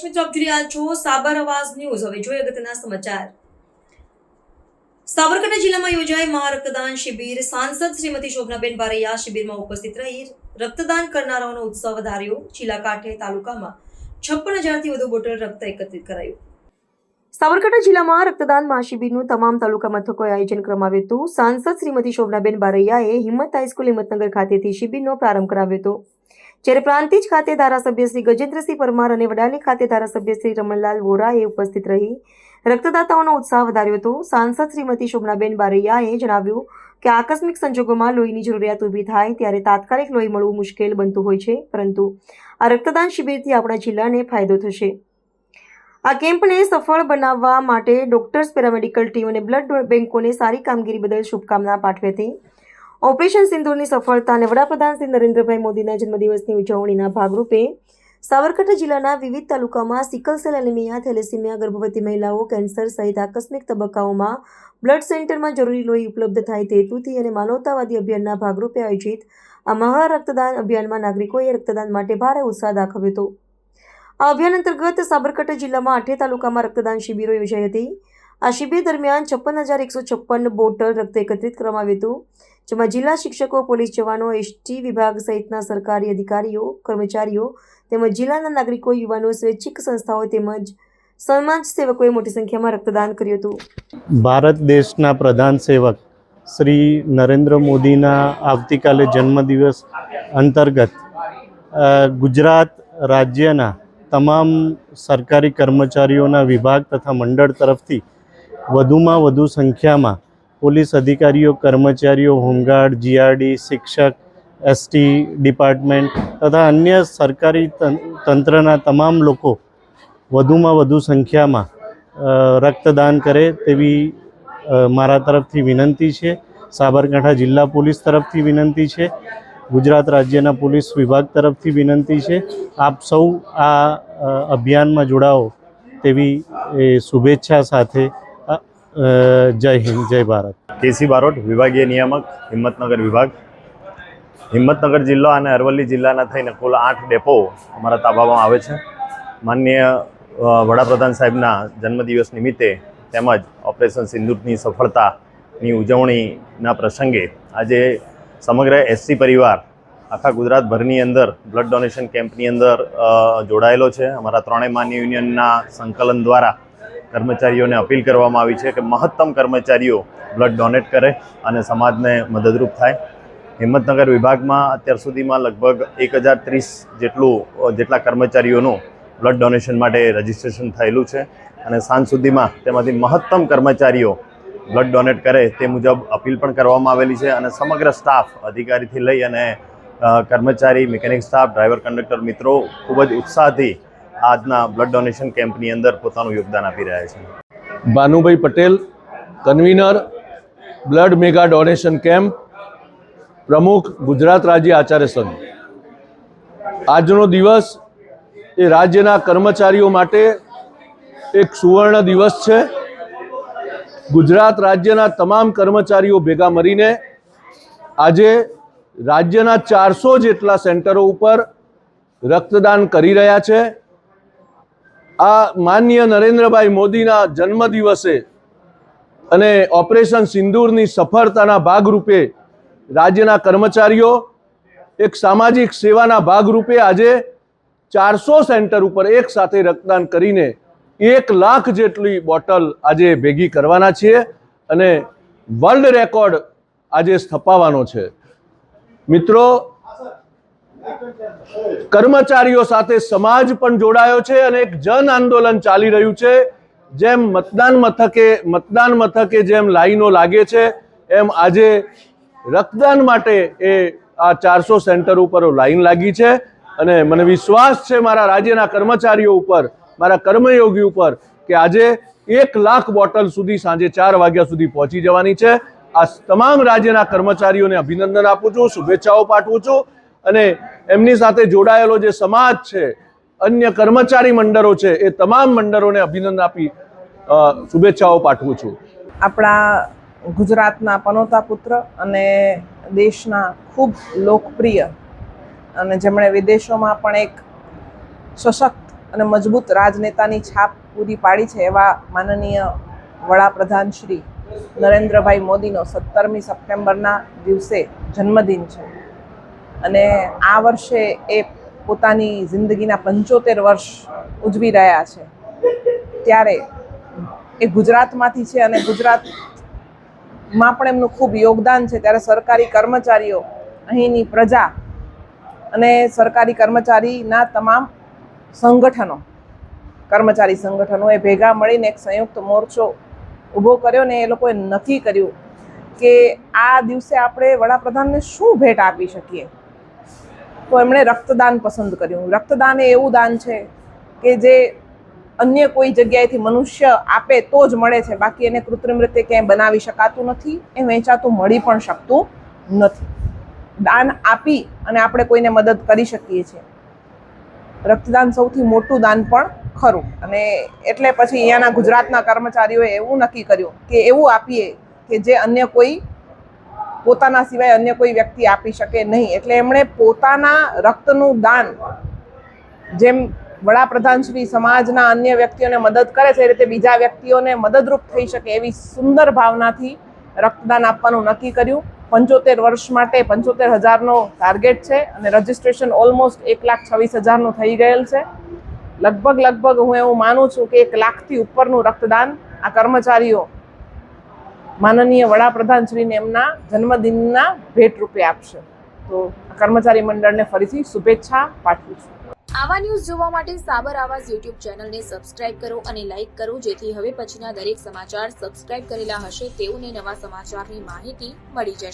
મિત્રો આપ જોઈ છો, સાબર અવાજ ન્યૂઝ. હવે જોઈએ અગત્યના સમાચાર. સાબરકાંઠા જિલ્લામાં યોજાય મહારક્તદાન શિબિર. સાંસદ શ્રીમતી શોભનાબેન બારૈયા શિબિરમાં ઉપસ્થિત રહી. રક્તદાન કરનારાઓનો ઉત્સાહ વધાર્યો. જિલ્લા કાંઠે તાલુકામાં છપ્પન હજારથી વધુ બોટલ રક્ત એકત્રિત કરાયું. સાબરકાંઠા જિલ્લામાં રક્તદાન મહાશિબિરનું તમામ તાલુકા મથકોએ આયોજન કરવામાં આવ્યું હતું. સાંસદ શ્રીમતી શોભનાબેન બારૈયાએ હિંમત હાઈસ્કૂલ હિંમતનગર ખાતેથી શિબિરનો પ્રારંભ કરાવ્યો હતો. જ્યારે પ્રાંતિજ ખાતે ધારાસભ્ય શ્રી ગજેન્દ્રસિંહ પરમાર અને વડાલી ખાતે ધારાસભ્ય શ્રી રમણલાલ વોરાએ ઉપસ્થિત રહી રક્તદાતાઓનો ઉત્સાહ વધાર્યો હતો. સાંસદ શ્રીમતી શોભનાબેન બારૈયાએ જણાવ્યું કે આકસ્મિક સંજોગોમાં લોહીની જરૂરિયાત ઊભી થાય ત્યારે તાત્કાલિક લોહી મળવું મુશ્કેલ બનતું હોય છે, પરંતુ આ રક્તદાન શિબિરથી આપણા જિલ્લાને ફાયદો થશે. આ કેમ્પને સફળ બનાવવા માટે ડોક્ટર્સ પેરામેડિકલ ટીમ અને બ્લડ બેંકોને સારી કામગીરી બદલ શુભકામના પાઠવી હતી. ઓપરેશન સિંદૂરની સફળતા અને વડાપ્રધાન શ્રી નરેન્દ્રભાઈ મોદીના જન્મદિવસની ઉજવણીના ભાગરૂપે સાબરકાંઠા જિલ્લાના વિવિધ તાલુકામાં સિકલ સેલ એનિમિયા, થેલેસીમિયા, ગર્ભવતી મહિલાઓ, કેન્સર સહિત આકસ્મિક તબક્કાઓમાં બ્લડ સેન્ટરમાં જરૂરી લોહી ઉપલબ્ધ થાય તે હેતુથી અને માનવતાવાદી અભિયાનના ભાગરૂપે આયોજિત આ મહા રક્તદાન અભિયાનમાં નાગરિકોએ રક્તદાન માટે ભારે ઉત્સાહ દાખવ્યો હતો. આ અભિયાન અંતર્ગત સાબરકાંઠા જિલ્લામાં આઠે તાલુકામાં રક્તદાન શિબિરો યોજાઈ હતી. આ શિબિર દરમિયાન છપ્પન હજાર એકસો છપ્પન બોટલ રક્ત એકત્રિત કરવામાં આવ્યું હતું, જેમાં જિલ્લા શિક્ષકો, પોલીસ જવાનો, એસટી વિભાગ સહિતના સરકારી અધિકારીઓ, કર્મચારીઓ તેમજ જિલ્લાના નાગરિકો, યુવાનો, સ્વૈચ્છિક સંસ્થાઓ તેમજ સમાજ સેવકોએ મોટી સંખ્યામાં રક્તદાન કર્યું હતું. ભારત દેશના પ્રધાન સેવક શ્રી નરેન્દ્ર મોદીના આવતીકાલે જન્મદિવસ અંતર્ગત ગુજરાત રાજ્યના તમામ સરકારી કર્મચારીઓના વિભાગ તથા મંડળ તરફથી વધુમાં વધુ સંખ્યામાં પોલીસ અધિકારીઓ, કર્મચારીઓ, હોમગાર્ડ, જીઆરડી, શિક્ષક, એસટી ડિપાર્ટમેન્ટ તથા અન્ય સરકારી તંત્રના તમામ લોકો વધુમાં વધુ સંખ્યામાં રક્તદાન કરે તેવી મારા તરફથી વિનંતી છે. સાબરકાંઠા જિલ્લા પોલીસ તરફથી વિનંતી છે. ગુજરાત રાજ્યના પોલીસ વિભાગ તરફથી વિનંતી છે. આપ સૌ આ અભિયાનમાં જોડાઓ તેવી શુભેચ્છા સાથે જય હિન્દ, જય ભારત. કેસી બારોટ, વિભાગીય નિયામક, હિંમતનગર વિભાગ. હિંમતનગર જિલ્લો અને અરવલ્લી જિલ્લાના થઈને કુલ આઠ ડેપો અમારા તાબામાં આવે છે. માનનીય વડાપ્રધાન સાહેબના જન્મદિવસ નિમિત્તે તેમજ ઓપરેશન સિંદૂરની સફળતાની ઉજવણીના પ્રસંગે આજે સમગ્ર એસસી પરિવાર આખા ગુજરાતભરની અંદર બ્લડ ડોનેશન કેમ્પની અંદર જોડાયેલો છે. અમારા ત્રણેય માન્ય યુનિયનના સંકલન દ્વારા કર્મચારીઓને અપીલ કરવામાં આવી છે કે મહત્તમ કર્મચારીઓ બ્લડ ડોનેટ કરે અને સમાજને મદદરૂપ થાય. હિંમતનગર વિભાગમાં અત્યાર સુધીમાં લગભગ એક હજાર ત્રીસ જેટલું જેટલા કર્મચારીઓનું બ્લડ ડોનેશન માટે રજિસ્ટ્રેશન થયેલું છે અને સાંજ સુધીમાં તેમાંથી મહત્તમ કર્મચારીઓ બ્લડ ડોનેટ કરે તે મુજબ અપીલ પણ કરવામાં આવેલી છે અને સમગ્ર સ્ટાફ અધિકારીથી લઈ અને કર્મચારી, મિકેનિક સ્ટાફ, ડ્રાઈવર, કંડક્ટર મિત્રો ખૂબ જ ઉત્સાહથી આજના બ્લડ ડોનેશન કેમ્પની અંદર પોતાનું યોગદાન આપી રહ્યા છે. Bhanubhai Patel convener blood mega donation camp પ્રમુખ ગુજરાત રાજ્ય આચાર્ય સંઘ. આજનો દિવસ એ રાજ્યના કર્મચારીઓ માટે એક સુવર્ણ દિવસ છે. ગુજરાત રાજ્યના તમામ કર્મચારીઓ ભેગા મળીને આજે રાજ્યના ચારસો જેટલા સેન્ટરો ઉપર રક્તદાન કરી રહ્યા છે. આ માન્ય નરેન્દ્રભાઈ મોદીના જન્મદિવસે અને ઓપરેશન સિંદૂરની સફળતાના ભાગરૂપે રાજ્યના કર્મચારીઓ, એક સામાજિક સેવાના ભાગરૂપે આજે ચારસો સેન્ટર ઉપર એક સાથે રક્તદાન કરીને એક લાખ જેટલી બોટલ આજે ભેગી કરવાના છીએ અને વર્લ્ડ રેકોર્ડ આજે સ્થપાવવાનો છે. મિત્રો કર્મચારીઓ સાથે સમાજ પણ જોડાયો છે અને એક જન આંદોલન ચાલી રહ્યું છે. જેમ મતદાન મથકે મતદાન મથકે જેમ લાઈનો લાગે છે, એમ આજે રક્તદાન માટે એ આ ચારસો સેન્ટર ઉપર લાઈન લાગી છે. અને મને વિશ્વાસ છે મારા રાજ્યના કર્મચારીઓ ઉપર, મારા કર્મયોગી ઉપર, કે આજે એક લાખ બોટલ સુધી સાંજે ચાર વાગ્યા સુધી પહોંચી જવાની છે. આ તમામ રાજ્યના કર્મચારીઓને અભિનંદન આપું છું, શુભેચ્છાઓ પાઠવું છું. અને એમની સાથે જોડાયેલો જે સમાજ છે, અન્ય કર્મચારી મંડળો છે, એ તમામ મંડળોને અભિનંદન આપી શુભેચ્છાઓ પાઠવું છું. આપણા ગુજરાતના પનોતા પુત્ર અને દેશના ખૂબ લોકપ્રિય અને જેમણે વિદેશોમાં પણ એક સશક્ત અને મજબૂત રાજનેતાની છાપ પૂરી પાડી છે, એવા માનનીય વડાપ્રધાન શ્રી નરેન્દ્રભાઈ મોદીનો સત્તરમી સપ્ટેમ્બરના દિવસે જન્મદિન છે. અને આ વર્ષે એ પોતાની જિંદગીના પંચોતેર વર્ષ ઉજવી રહ્યા છે. ત્યારે એ ગુજરાતમાંથી છે અને ગુજરાતમાં પણ એમનું ખૂબ યોગદાન છે. ત્યારે સરકારી કર્મચારીઓ અહીંની પ્રજા અને સરકારી કર્મચારીના તમામ સંગઠનો, કર્મચારી સંગઠનો એ ભેગા મળીને એક સંયુક્ત મોરચો ઊભો કર્યો ને એ લોકોએ નક્કી કર્યું કે આ દિવસે આપણે વડાપ્રધાનને શું ભેટ આપી શકીએ? તો એમણે રક્તદાન પસંદ કર્યું. રક્તદાન એ એવું દાન છે કે જે અન્ય કોઈ જગ્યાએથી મનુષ્ય આપે તો જ મળે છે. બાકી એને કૃત્રિમ રીતે ક્યાંય બનાવી શકાતું નથી, એ વેચાતું મળી પણ શકતું નથી. દાન આપી અને આપણે કોઈને મદદ કરી શકીએ છીએ. રક્તદાન સૌથી મોટું દાન પણ ખરું. અને એટલે પછી અહીંયાના ગુજરાતના કર્મચારીઓએ એવું નક્કી કર્યું કે એવું આપીએ કે જે અન્ય કોઈ પોતાના સિવાય અન્ય કોઈ વ્યક્તિ આપી શકે નહીં. એટલે એમણે પોતાના રક્તનું દાન જેમ વડાપ્રધાન શ્રી સમાજના અન્ય વ્યક્તિઓને મદદ કરે છે, એ રીતે બીજા વ્યક્તિઓને મદદરૂપ થઈ શકે એવી સુંદર ભાવનાથી રક્તદાન આપવાનું નક્કી કર્યું. પંચોતેર વર્ષ માટે પંચોતેર હજારનો ટાર્ગેટ છે અને રજિસ્ટ્રેશન ઓલમોસ્ટ એક લાખ છવ્વીસ હજારનું થઈ ગયેલ છે. લગભગ લગભગ હું એવું માનું છું કે એક લાખથી ઉપરનું રક્તદાન આ કર્મચારીઓ માનનીય વડાપ્રધાન શ્રીને એમના જન્મદિનના ભેટ રૂપે આપશે. તો કર્મચારી મંડળને ફરીથી શુભેચ્છા પાઠવું છું. આવા ન્યૂઝ જોવા માટે સાબર આવાઝ યુટ્યુબ ચેનલને સબસ્ક્રાઇબ કરો અને લાઇક કરો, જેથી હવે પછીના દરેક સમાચાર સબસ્ક્રાઇબ કરેલા હશે તેઓને નવા સમાચારની માહિતી મળી જશે.